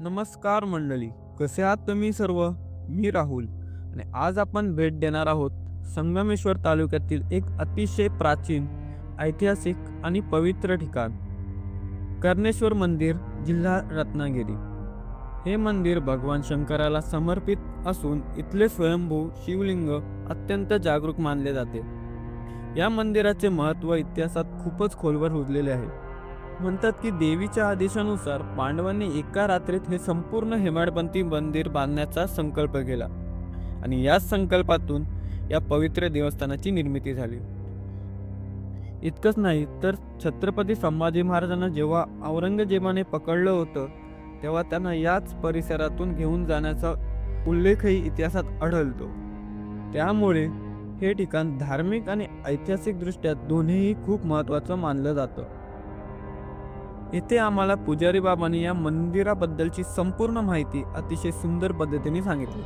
नमस्कार मंडळी कसे आहात तुम्ही सर्व? मी राहुल आणि आज आपण भेट देणार आहोत संगमेश्वर तालुक्यातील एक अतिशय प्राचीन ऐतिहासिक आणि पवित्र ठिकाण कर्णेश्वर मंदिर जिल्हा रत्नागिरी. हे मंदिर भगवान शंकराला समर्पित असून इथले स्वयंभू शिवलिंग अत्यंत जागरूक मानले जाते. या मंदिराचे महत्त्व इतिहासात खूपच खोलवर रुजलेले आहे. म्हणतात की देवीच्या आदेशानुसार पांडवांनी एका रात्रीत हे संपूर्ण हेमाडपंथी मंदिर बांधण्याचा संकल्प केला. आणि याच संकल्पातून या पवित्र देवस्थानाची निर्मिती झाली. इतकंच नाही तर छत्रपती संभाजी महाराजांना जेव्हा औरंगजेबाने पकडलं होतं तेव्हा त्यांना याच परिसरातून घेऊन जाण्याचा उल्लेखही इतिहासात आढळतो. त्यामुळे हे ठिकाण धार्मिक आणि ऐतिहासिकदृष्ट्या दोन्हीही खूप महत्त्वाचं मानलं जातं. येथे आम्हाला पुजारी बाबांनी या मंदिराबद्दलची संपूर्ण माहिती अतिशय सुंदर पद्धतीने सांगितली.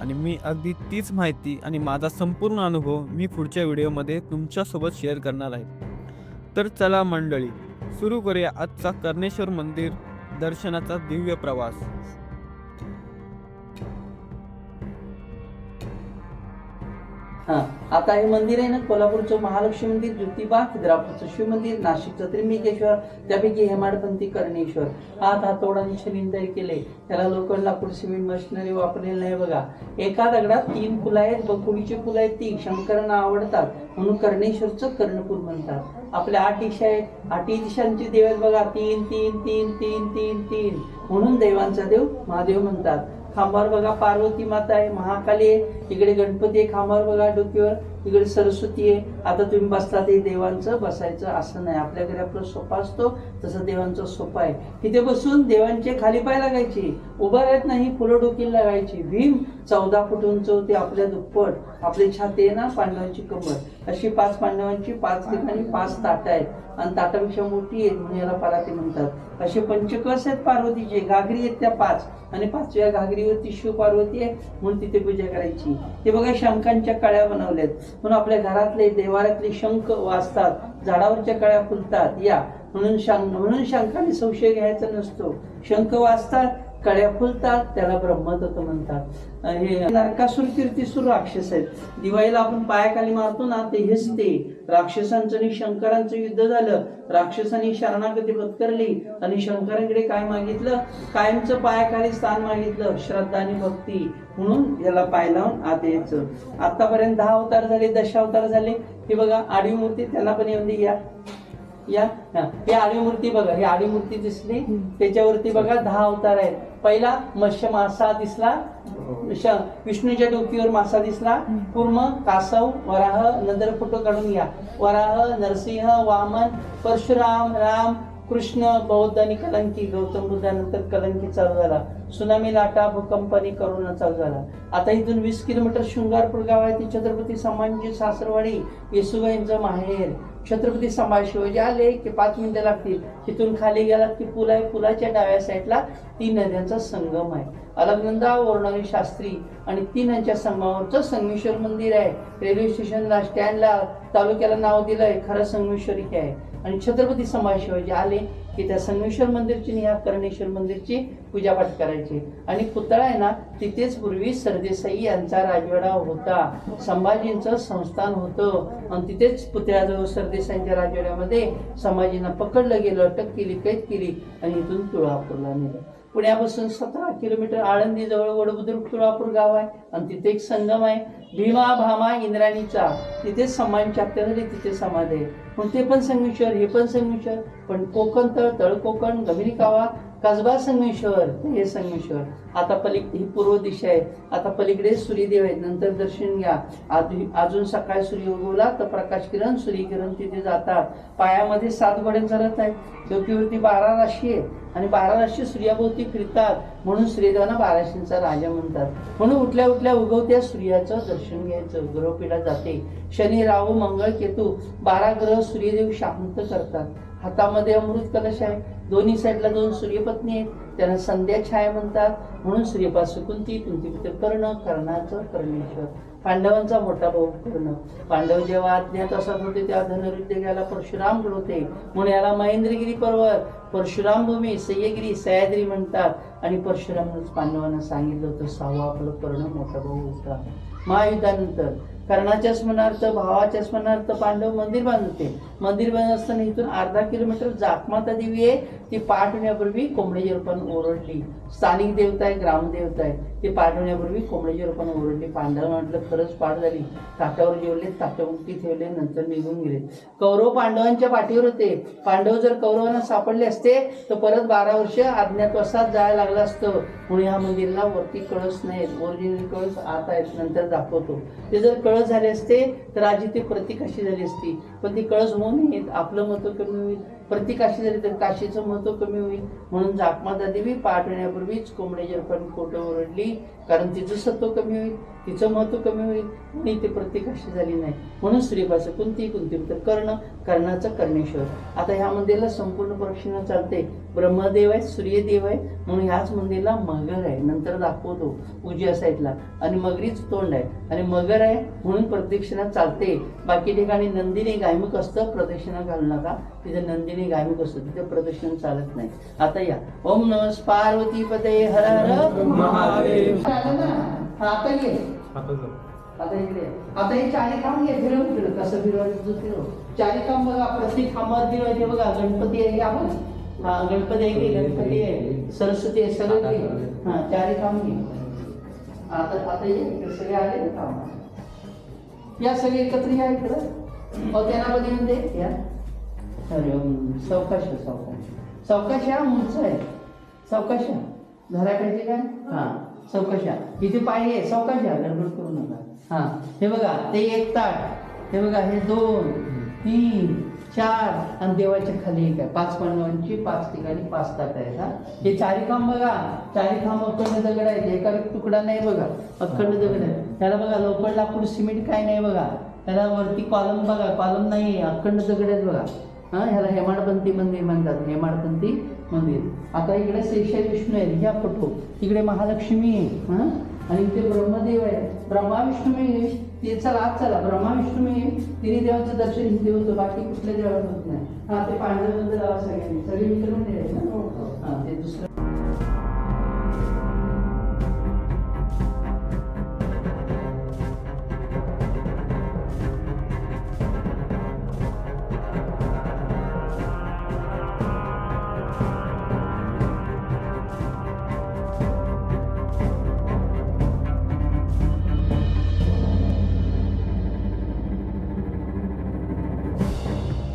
आणि मी अगदी तीच माहिती आणि माझा संपूर्ण अनुभव मी पुढच्या व्हिडिओमध्ये तुमच्यासोबत शेअर करणार आहे. तर चला मंडळी सुरू करूया आजचा कर्णेश्वर मंदिर दर्शनाचा दिव्य प्रवास. आता हे मंदिर आहे ना कोल्हापूरचं महालक्ष्मी मंदिर ज्योतिबा खिद्रापूरचं शिव मंदिर नाशिकचं त्रिंबिकेश्वर त्यापैकी हेमाडपंथी कर्णेश्वर. हात हातोडाने छलिंदर केले. त्याला लोखंड लाकूड सिमेंट मशिनरी वापरलेलं नाही बघा. एका दगडात तीन फुलं आहेत बकुळीची फुलं आहेत ती शंकरांना आवडतात. म्हणून कर्णेश्वरचं कर्णपूर म्हणतात. आपल्या आठ दिशा आहेत. आठी दिशांची देव आहेत बघा. तीन तीन तीन तीन तीन तीन. म्हणून देवांचा देव महादेव म्हणतात. खांबावर बघा पार्वती माता आहे महाकाली आहे. इकडे गणपती आहे खांबावर बघा डोक्यावर इकडे सरस्वती आहे. आता तुम्ही बसला ते देवांचं बसायचं असं नाही. आपल्या घरी आपलं सोपा असतो तसं देवांचा सोपा आहे. तिथे बसून देवांचे खाली पाय लागायचे. उभं राहत नाही फुलं डोकीला लागायची. भीम चौदा फूट उंच होते आपल्या दुप्पट. आपली छाते ना पांडवांची कमर अशी पाच पांडवांची पाच ठिकाणी पाच ताटं आहेत. आणि ताटापेक्षा मोठी आहेत म्हणून याला पराती म्हणतात. असे पंचकस आहेत पार्वतीचे. घागरी आहेत त्या पाच. आणि पाचव्या घागरीवरती शिव पार्वती आहे म्हणून तिथे पूजा करायची. ते बघा शंखांच्या कळ्या बनवल्यात. म्हणून आपल्या घरातले देवाऱ्यातले शंख वाजतात झाडावरच्या कळ्या फुलतात. या. म्हणून शंख म्हणून शंखाने संशय घ्यायचा नसतो. शंख वाजतात कळ्या फुलतात त्याला ब्रह्मतत्व म्हणतात. हे नरकासूर कीर्तीसूर राक्षस आहेत. दिवाळीला आपण पायाखाली मारतो ना ते हेच ते. राक्षसांचं आणि शंकरांचं युद्ध झालं. राक्षसांनी शरणागती पत्करली आणि शंकरांकडे काय मागितलं? कायमचं पायाखाली स्थान मागितलं श्रद्धा आणि भक्ती. म्हणून याला पाय लावून आत यायचं. आतापर्यंत दहा अवतार झाले दशावतार झाले. हे बघा आडवी मूर्ती त्याला पण येऊन या. या हा. ही आडी मूर्ती बघा ही आडी मूर्ती दिसली त्याच्यावरती बघा दहा अवतार आहेत. पहिला मत्स्य मासा दिसला. श- विष्णूच्या डोकीवर मासा दिसला. पूर्ण कासव वराह नंतर फोटो काढून घ्या वराह नरसिंह वामन परशुराम राम कृष्ण बौद्ध आणि कलंकी. गौतम बुद्धानंतर कलंकी चालू झाला. सुनामी लाटा भूकंप आणि करोना चालू झाला. आता इथून वीस किलोमीटर शृंगारपूर गाव आहे. ती छत्रपती संभाजी सासरवाडी येसुबाईंचं माहेर. छत्रपती संभाजी शिवाजी आले की पाच मिनिटं लागतील. तिथून खाली गेलात की पूल आहे. पुलाच्या डाव्या साईडला तीन नद्यांचा संगम आहे. अलगनंदा ओरणारी शास्त्री आणि तीन नद्यांच्या संगमावरचं संगमेश्वर मंदिर आहे. रेल्वे स्टेशनला स्टँडला तालुक्याला नाव दिलंय. खरं संगमेश्वरी आहे. आणि छत्रपती संभाजी शिवाजी आले की त्या संगमेश्वर मंदिरची आणि या कर्णेश्वर मंदिरची पूजापाठ करायची. आणि पुतळा आहे ना तिथेच पूर्वी सरदेसाई यांचा राजवाडा होता. संभाजींचं संस्थान होतं. आणि तिथेच पुतळ्याजवळ सरदेसाईंच्या राजवाड्यामध्ये संभाजींना पकडलं गेलं अटक केली कैद केली आणि इथून तुळापूरला नेलं. पुण्यापासून सतरा किलोमीटर आळंदी जवळ वडबुद्रुक तुळापूर गाव आहे. आणि तिथे एक संगम आहे. भीमा भामा इंद्राणीचा. तिथे समाधीची हत्या तिथे समाधी आहे. पण ते पण संगमेश्वर हे पण संगमेश्वर. पण कोकण तळ तळ कोकण गमिरी कावा कसबा संगमेश्वर हे संगमेश्वर. आता पलीक ही पूर्व दिशा आहे. आता पलीकडे सूर्यदेव आहेत. नंतर दर्शन घ्या. आधी अजून सकाळी सूर्य उगवला तर प्रकाश किरण सूर्यकिरण तिथे जातात. पायामध्ये सात घोड्यांचा रथ आहे डोकीवरती बारा राशी आहे आणि बारा राशी सूर्याभोवती फिरतात. म्हणून सूर्यदेवांना बाराशींचा राजा म्हणतात. म्हणून उठल्या उठल्या उगवत्या सूर्याचं दर्शन घ्यायचं. ग्रहपीडा जाते. शनी राहू मंगळ केतू बारा ग्रह सूर्यदेव शांत करतात. हातामध्ये अमृत कलश आहे. दोन्ही साईडला दोन सूर्यपत्नी आहेत. त्यांना संध्या छाया म्हणतात. म्हणून सूर्यपास सुकुंती तुमची पुत्र कर्ण कर्णाचं कर्णेश्वर पांडवांचा मोठा भाऊ कर्ण. पांडव जेव्हा अज्ञात असत होते तेव्हा धनुर्युद्ध घ्यायला परशुराम होते म्हणून याला महेंद्रगिरी पर्वत परशुराम भूमी सह्यगिरी सह्याद्री म्हणतात. आणि परशुरामनंच पांडवांना सांगितलं होतं सहावा आपलं कर्ण मोठा भाऊ होता. महायुद्धानंतर कर्णाच्या स्मरणार्थ भावाच्या स्मरणार्थ पांडव मंदिर बांधते. मंदिर बनत असताना इथून अर्धा किलोमीटर जाकमाता देवी आहे. ती पाठ होण्यापूर्वी रोपण रूपाने ओरडली. स्थानिक देवता आहे ग्रामदेवता आहे. ती पाठ होण्यापूर्वी रोपण रूपाने ओरडली. पांडव म्हटलं खरंच पाठ झाली. ताटावर जेवले ताटामुक्ती ठेवले नंतर निघून गेले. कौरव पांडवांच्या पाठीवर होते. पांडव जर कौरवांना सापडले असते तर परत बारा वर्ष अज्ञातवासात जायला लागलं असतं. म्हणून ह्या मंदिरला वरती कळस नाहीत ओरिजिनल कळस आत आहेत नंतर दाखवतो. ते जर कळस झाले असते तर आजी ती प्रतीक अशी झाली असती. पण ती कळस होऊ नयेत आपलं महत्त्व कमी होईल प्रतिकाशी झाली तर काशीचं महत्त्व कमी होईल. म्हणून जाकमाता देवी पाठवण्यापूर्वीच कोंबड्याची कोंबड्याच्या पण ओरडली कारण तिचं सत्व कमी होईल तिचं महत्त्व कमी होईल आणि ते प्रतिकाशी झाली नाही. म्हणून स्त्रीपासून कोणती कोणती तर कर्ण कर्णाचं कर्णेश्वर. आता ह्या मंदिरला संपूर्ण प्रदक्षिणा चालते ब्रह्मदेव आहे सूर्यदेव आहे म्हणून ह्याच मंदिरला मगर आहे. नंतर दाखवतो उजव्या साईडला. आणि मगरीच तोंड आहे. आणि मगर आहे म्हणून प्रदक्षिणा चालते. बाकी ठिकाणी नंदिनी गायमुख असतं प्रदक्षिणा घालू नका. तिथे नंदिनी गायमुख असतं तिथे प्रदक्षिणा चालत नाही. आता या. ओम नमस् पार्वती पते हर हर महादेव. आलं ना? हा, आता ये. आता इकडे आता हे चारी काम घे फिरव फिरव कसं फिरवायचं फिरव. चारी काम बघा प्रत्येक कामावर फिरवायचे बघा. गणपती आहे आपण? हा गणपती आहे की गणपती आहे? सरस्वती आहे सगळं घे हा चारी काम घे आता आता ये. इकडे सगळे आले ना काम या सगळे एकत्र या इकडं. अहो त्यांना मध्ये म्हणजे या. अरे ओम, सावकाश. सावकाश सावकाश उंच आहे. सावकाश या. काय? हा चौकशा इथे पाहिजे आहे. गडबड करू नका. हा हे बघा ते एक ताट. हे बघा हे दोन तीन चार. आणि देवाच्या खाली एक आहे. पाच पांडवांची पाच ठिकाणी पाच ताट आहेत हा. हे चारी खांब बघा. चारी खांब अखंड दगड आहेत. एका तुकडा नाही बघा. अखंड दगड आहे त्याला बघा लोकड लाकूड सिमेंट काय नाही बघा. त्याला वरती कॉलम बघा. कॉलम नाही अखंड दगड आहेत बघा. हां ह्याला हेमाडपंथी मंदिर म्हणतात. हेमाडपंथी मंदिर. आता इकडे शेषा विष्णू आहेत ह्या फोटो इकडे महालक्ष्मी आहे हां? आणि इथे ब्रह्मदेव आहे. ब्रह्मा विष्णू आहे. ते चला आज चला. ब्रह्मा विष्णू आहे. तिने देवाचं दर्शन घेतले होतं बाकी कुठल्या देवाचं होत नाही. हां ते पांढरे मंदिर सगळ्यांनी. सगळे मित्र म्हणजे ना? हो, हो. ते दुसरं